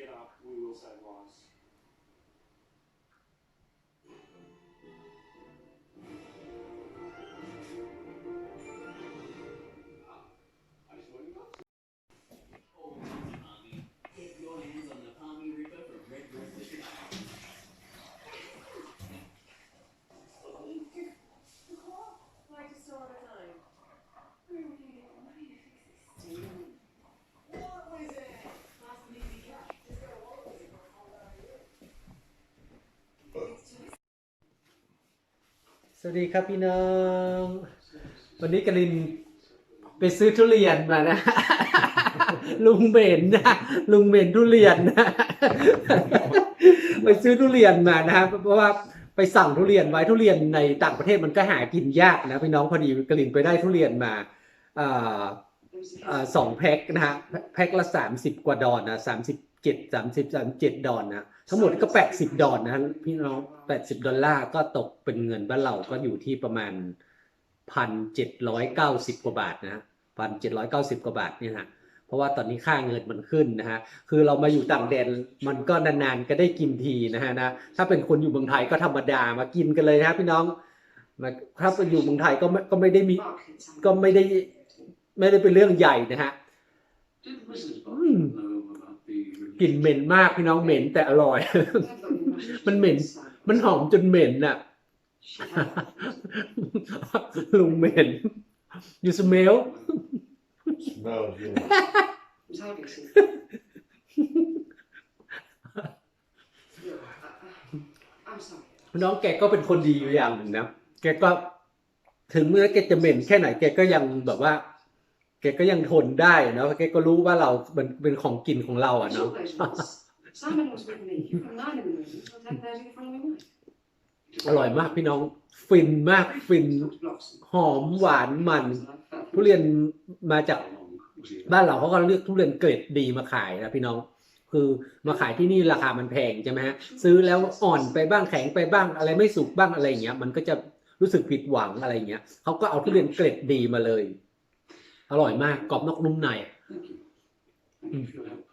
get up, we will save lives. สวัสดีครับพี่น้อง วันนี้กลินไปซื้อทุเรียนมานะ ลุงเบนนะ ลุงเบนทุเรียนนะไปซื้อทุเรียนมานะครับเพราะว่าไปสั่งทุเรียนไว้ทุเรียนในต่างประเทศมันก็หากินยากนะพี่น้องพอดีกลินไปได้ทุเรียนมาอ่าอ่าสองแพ็คนะฮะแพ็คละสามสิบกว่าดอนนะสามสิบ เจ็ดสามสิบสามเจ็ดดอนนะทั้งหมดก็แปดสิบดอนนะพี่น้องแปดสิบดอลลาร์ก็ตกเป็นเงินบ้านเราก็อยู่ที่ประมาณพันเจ็ดร้อยเก้าสิบกว่าบาทนะพันเจ็ดร้อยเก้าสิบกว่าบาทเนี่ยฮะเพราะว่าตอนนี้ค่าเงินมันขึ้นนะฮะคือเรามาอยู่ต่างแดนมันก็นานๆก็ได้กินทีนะฮะนะถ้าเป็นคนอยู่เมืองไทยก็ธรรมดามากินกันเลยนะฮะพี่น้องมาถ้าไปอยู่เมืองไทยก็ไม่ก็ไม่ได้มีก็ไม่ได้ไม่ได้เป็นเรื่องใหญ่นะฮะ Did Mrs. Mm. Button know about the กลิ่นเหม็นมากพี่น้องเหม็นแต่อร่อย มันเหม็น มันหอมจนเหม็นน่ะลุงเหม็น you smell Smells good. I'm sorry. น้องแกก็เป็นคนดีอยู่อย่างหนึ่งนะ แกก็ถึงเมื่อแกจะเหม็นแค่ไหนแกก็ยังแบบว่า แกก็ยังทนได้นะแกก็รู้ว่าเราเป็นเป็นของกินของเราอะเนาะ Simon was with me. You can line him in the room. I'll take that in the following night. อร่อยมากพี่น้อง ฟินมากฟินหอมหวานมันทุเรียนมาจาก How long was he? บ้านเราเขาก็เลือกทุเรียนเกรดดีมาขายนะพี่น้อง คือมาขายที่นี่ราคามันแพงใช่ไหมฮะซื้อแล้วอ่อนไปบ้างแข็งไปบ้างอะไรไม่สุกบ้างอะไรอย่างเงี้ย มันก็จะรู้สึกผิดหวังอะไรอย่างเงี้ยเขาก็เอาทุเรียนเกรดดีมาเลย อร่อยมาก กรอบนอกนุ่มใน Thank you. Thank you for your help.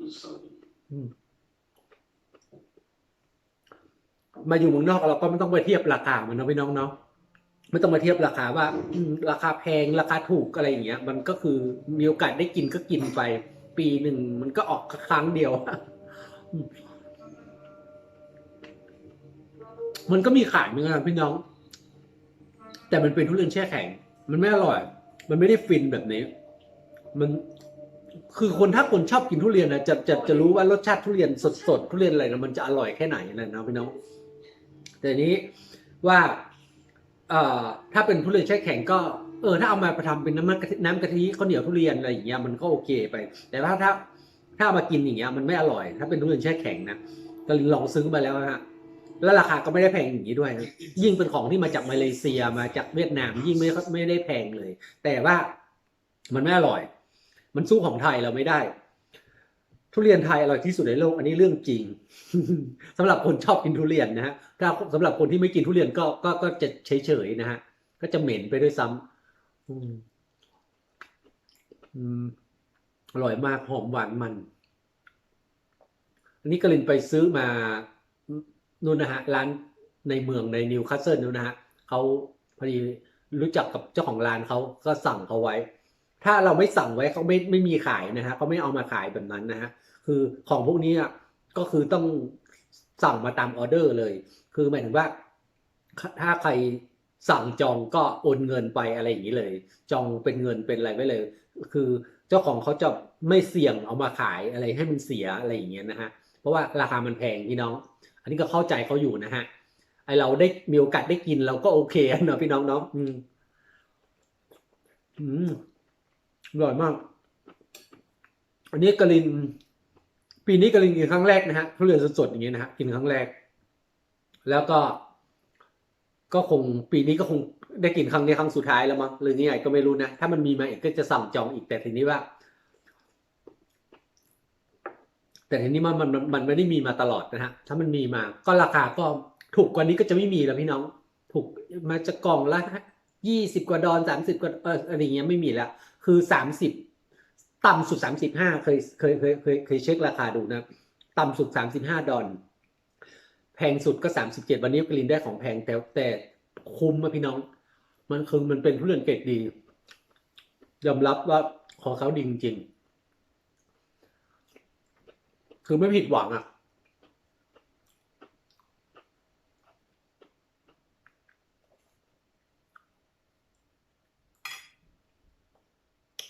Mrs. Sullivan. มาอยู่เมืองนอกเราก็ไม่ต้องไปเทียบราคา มันเนาะพี่น้องเนาะไม่ต้องมาเทียบราคาว่าอืมราคาแพงราคาถูกอะไรอย่างเงี้ย มันก็คือมีโอกาสได้กินก็กินไป ปีหนึ่งมันก็ออกครั้งเดียวมันก็มีขายเหมือนกันพี่น้อง แต่มันเป็นทุเรียนแช่แข็ง มันไม่อร่อย มันไม่ได้ฟินแบบนี้ มันคือคนถ้าคนชอบกินทุเรียนนะจะจะจะรู้ว่ารสชาติทุเรียนสดสดทุเรียนอะไรนะมันจะอร่อยแค่ไหนนะนะพี่น้องแต่นี้ว่าเอ่อถ้าเป็นทุเรียนแช่แข็งก็เออถ้าเอามาประทำเป็นน้ำมันกะทิน้ำกะทิข้าวเหนียวทุเรียนอะไรอย่างเงี้ยมันก็โอเคไป แต่ว่าถ้าถ้าเอามากินอย่างเงี้ยมันไม่อร่อย ถ้าเป็นทุเรียนแช่แข็งนะก็ลองซื้อมาแล้วนะฮะ แล้วราคาก็ไม่ได้แพงอย่างนี้ด้วย ยิ่งเป็นของที่มาจากมาเลเซียมาจากเวียดนาม ยิ่งไม่ไม่ได้แพงเลย แต่ว่ามันไม่อร่อย มันสู้ของไทยเราไม่ได้ ทุเรียนไทยอร่อยที่สุดในโลก อันนี้เรื่องจริงสำหรับคนชอบกินทุเรียนนะฮะถ้าสำหรับคนที่ไม่กินทุเรียนก็ก็ก็จะเฉยเฉยๆนะฮะก็จะเหม็นไปด้วยซ้ำอืมอืมอร่อยมากหอมหวานมัน อันนี้กลินไปซื้อมา นู่นนะฮะร้านในเมืองในนิวคาสเซิลนู่นนะฮะเขาพอดีรู้จักกับเจ้าของร้านเขาก็สั่งเขาไว้ ถ้าเราไม่สั่งไว้เขาไม่ไม่มีขายนะฮะเขาไม่เอามาขายแบบนั้นนะฮะคือของพวกนี้อะก็คือต้องสั่งมาตามออเดอร์เลย คือหมายถึงว่า ถ้าใครสั่งจองก็โอนเงินไปอะไรอย่างนี้เลย จองเป็นเงินเป็นอะไรไว้เลย คือเจ้าของเขาจะไม่เสี่ยงเอามาขายอะไรให้มันเสียอะไรอย่างเงี้ยนะฮะเพราะว่าราคามันแพงพี่น้อง อันนี้ก็เข้าใจเขาอยู่นะฮะไอเราได้มีโอกาสได้กินเราก็โอเคเนะพี่น้องเนาะอืมอืมอร่อยมาก อันนี้กลิน ปีนี้กลินกินครั้งแรกนะฮะทุเรียนสดๆอย่างเงี้ยนะฮะกินครั้งแรก แล้วก็ ก็คงปีนี้ก็คงได้กินครั้งนี้ครั้งสุดท้ายแล้วมั้งหรือไงก็ไม่รู้นะถ้ามันมีมาอีกก็จะสั่งจองอีกแต่ทีนี้ว่า แต่ทีนี้มันมันมันมันไม่ได้มีมาตลอดนะฮะถ้ามันมีมาก็ราคาก็ถูกกว่านี้ก็จะไม่มีแล้วพี่น้อง ถูกมาจะกล่องละยี่สิบกว่าดอนสามสิบกว่าเอออะไรเงี้ยไม่มีแล้ว คือสามสิบต่ำสุดสามสิบห้าเคยเคยเคยเคยเคยเช็คราคาดูนะ ต่ำสุดสามสิบห้าดอลแพงสุดก็สามสิบเจ็ดวันนี้กลินได้ของแพงแต่แต่คุ้มอะพี่น้อง มันคือมันเป็นทุเรียนเกรดดียอมรับว่าของเขาดีจริง คือไม่ผิดหวังอะ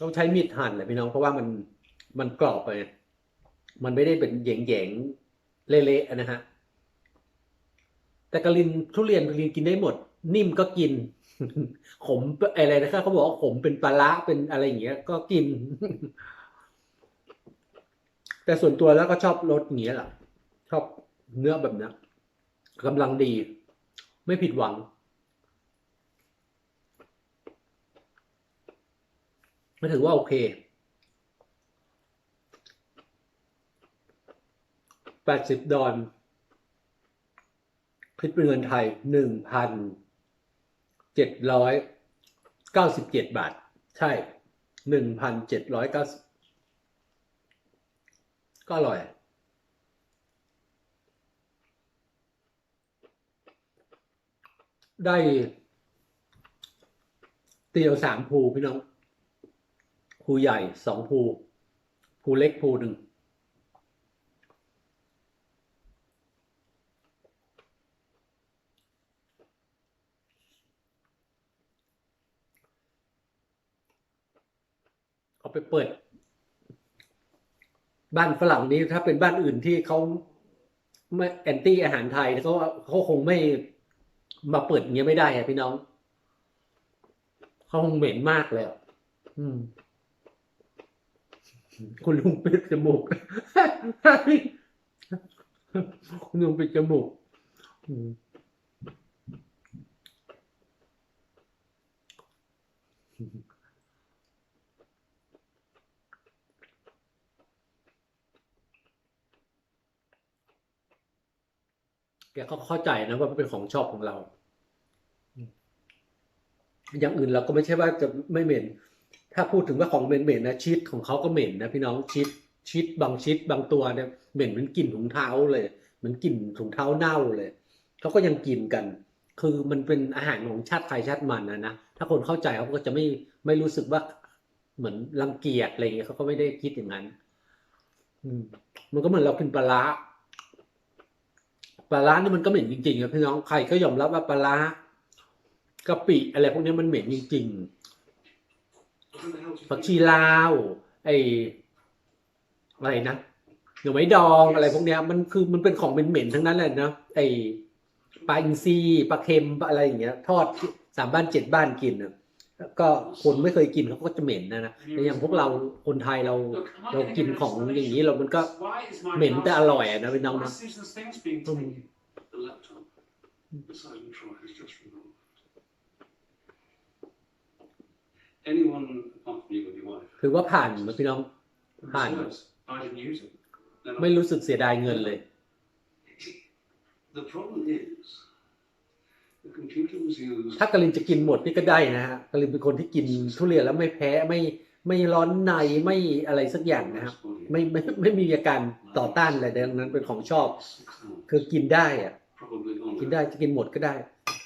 ต้องใช้มีดหั่นแหละพี่น้องเพราะว่ามันมันกรอบไป มันไม่ได้เป็นแยงๆ เละๆนะฮะ แต่กะลินทุเรียนกะลินกินได้หมด นิ่มก็กิน ขมอะไรนะครับเขาบอกว่าขมเป็นปลาร้าเป็นอะไรอย่างเงี้ย ก็กิน แต่ส่วนตัวแล้วก็ชอบรสเงี้ยแหละชอบเนื้อแบบนี้กำลังดี ไม่ผิดหวัง ไม่ถือว่าโอเค แปดสิบดอลคิดเป็นเงินไทยหนึ่งพันเจ็ดร้อยเก้าสิบเจ็ดบาท ใช่หนึ่งพันเจ็ดร้อยเก้าสิบ ก็อร่อย ได้เตียวสามภูพี่น้องภูใหญ่สองภูภูเล็กภูหนึ่งเอาไปเปิด บ้านฝรั่งนี้ถ้าเป็นบ้านอื่นที่เขาไม่แอนตี้อาหารไทยเขาเขาคงไม่มาเปิดอย่างเงี้ยไม่ได้อะพี่น้องเขาคงเหม็นมากเลยอะอืม คุณลุงปิดจมูกคุณลุงปิดจมูกอืม แกก็เข้าใจนะว่ามันเป็นของชอบของเรา อย่างอื่นเราก็ไม่ใช่ว่าจะไม่เหม็น ถ้าพูดถึงว่าของเหม็นๆนะชีสของเขาก็เหม็นนะพี่น้องชีสชีสบางชีสบางตัวเนี่ยเหม็นเหมือนกลิ่นถุงเท้าเลยเหมือนกลิ่นถุงเท้าเน่าเลยเขาก็ยังกินกัน คือมันเป็นอาหารของชาติไทยชาติมันนะนะถ้าคนเข้าใจเขาก็จะไม่ไม่รู้สึกว่าเหมือนรังเกียจอะไรเงี้ยเขาก็ไม่ได้คิดอย่างนั้น อืมมันก็เหมือนเรากินปลาร้า ปลาร้านี่มันก็เหม็นจริงๆครับพี่น้องใครก็ยอมรับว่าปลาร้ากะปิอะไรพวกนี้มันเหม็นจริงๆผักชีลาวไออะไรนะหน่อไม้ดองอะไรพวกเนี้ย มันคือมันเป็นของเหม็นๆทั้งนั้นแหละนะไอปลาอินทรีปลาเค็มปลาอะไรอย่างเงี้ย ทอดสามบ้านเจ็ดบ้านกินอะ ก็คนไม่เคยกินเขาก็จะเหม็นนะนะแต่อย่างพวกเราคนไทยเราเรากินของอย่างนี้เรามันก็เหม็นแต่อร่อยอะนะพี่น้องนะ Susan's things being Um, taken. The laptop. The silent drawer is just removed. Anyone apart from you and your wife? ถือว่าผ่านไหมพี่น้องผ่าน Besides, I didn't use it. Then I- ไม่รู้สึกเสียดายเงินเลย The problem is, ถ้ากลินจะกินหมดนี่ก็ได้นะฮะกลินเป็นคนที่กินทุเรียนแล้วไม่แพ้ไม่ไม่ร้อนในไม่อะไรสักอย่างนะครับ ไม่ไม่ไม่มีอาการต่อต้านอะไรดังนั้นเป็นของชอบ คือกินได้อะ Probably longer. กินได้จะกินหมดก็ได้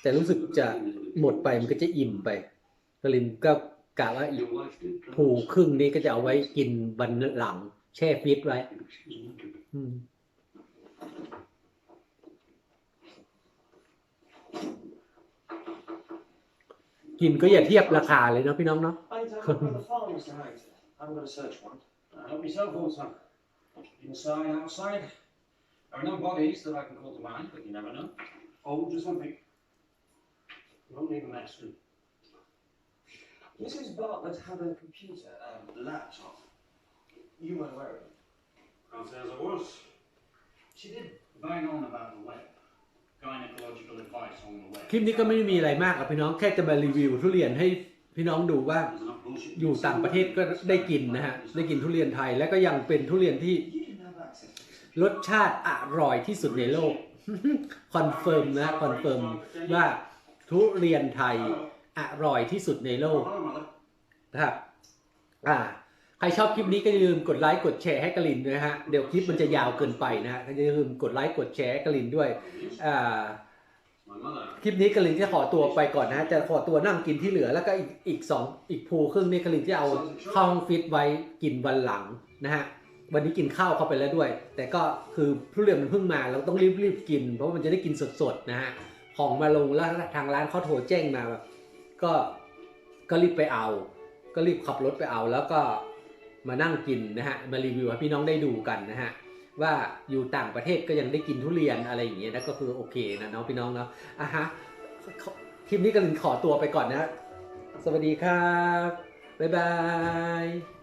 แต่รู้สึกจะหมดไปมันก็จะอิ่มไปกลินก็กะว่าอีก Your wife did. drive ผูครึ่งนี้ก็จะเอาไว้กินวันหลัง แช่ฟรีซไว้ She was wondering. อืม กินก็อย่าเทียบราคาเลยเนาะพี่น้องเนาะ I don't know the farm, Mr. Harrington. I'm going to search one. Uh, help yourself, old son. Inside, outside. There are no bodies that I can call to mind, but you never know. Oh, just one thing. You won't leave a mess. will you? Mrs. Bartlett had a computer, um, laptop. You weren't aware of it. Can't say as I was. She did. Bang on about the web. Gynecological advice on the web. คลิปนี้ก็ไม่มีอะไรมากครับพี่น้องแค่จะมารีวิวทุเรียนให้พี่น้องดูว่าอยู่ต่างประเทศก็ได้กินนะฮะได้กินทุเรียนไทยและก็ยังเป็นทุเรียนที่รสชาติอร่อยที่สุดในโลกคอนเฟิร์มนะคอนเฟิร์มว่าทุเรียนไทยอร่อยที่สุดในโลกนะครับอ่า ใครชอบคลิปนี้ก็อย่าลืมกดไลค์กดแชร์ให้กลินด้วยฮะเดี๋ยวคลิปมันจะยาวเกินไปนะฮะก็อย่าลืมกดไลค์กดแชร์ให้กลินด้วยอ่าคลิปนี้กลินจะขอตัวไปก่อนนะฮะจะขอตัวนั่งกินที่เหลือแล้วก็อีกอีกสองอีกภูครึ่งนี่กลินจะเอาเข้าห้องฟิตไว้กินวันหลังนะฮะวันนี้กินข้าวเข้าไปแล้วด้วย แต่ก็คือทุเรียนมันเพิ่งมาเราต้องรีบรีบกิน เพราะว่ามันจะได้กินสดๆนะฮะของมาลงแล้วทางร้านเขาโทรแจ้งมาแบบก็ก็รีบไปเอา ก็รีบขับรถไปเอาแล้วก็ มานั่งกินนะฮะมารีวิวให้พี่น้องได้ดูกันนะฮะว่าอยู่ต่างประเทศก็ยังได้กินทุเรียนอะไรอย่างเงี้ยนะก็คือโอเคนะเน้องพี่น้องเนาะอะฮะทีมนี้ก็ลินขอตัวไปก่อนนะ สวัสดีครับ บ๊ายบาย